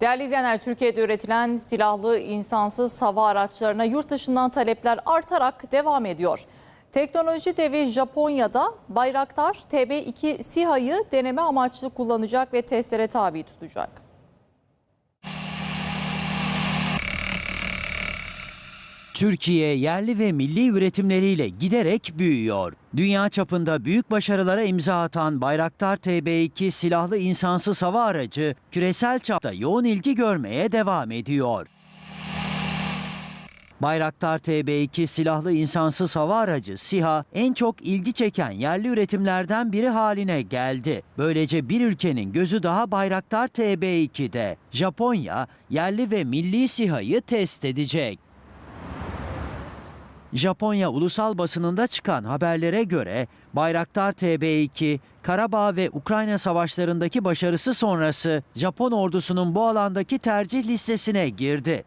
Değerli izleyenler, Türkiye'de üretilen silahlı insansız hava araçlarına yurt dışından talepler artarak devam ediyor. Teknoloji devi Japonya'da Bayraktar TB2 SİHA'yı deneme amaçlı kullanacak ve testlere tabi tutacak. Türkiye yerli ve milli üretimleriyle giderek büyüyor. Dünya çapında büyük başarılara imza atan Bayraktar TB2 silahlı insansız hava aracı küresel çapta yoğun ilgi görmeye devam ediyor. Bayraktar TB2 silahlı insansız hava aracı SİHA en çok ilgi çeken yerli üretimlerden biri haline geldi. Böylece bir ülkenin gözü daha Bayraktar TB2'de. Japonya yerli ve milli SİHA'yı test edecek. Japonya ulusal basınında çıkan haberlere göre Bayraktar TB2, Karabağ ve Ukrayna savaşlarındaki başarısı sonrası Japon ordusunun bu alandaki tercih listesine girdi.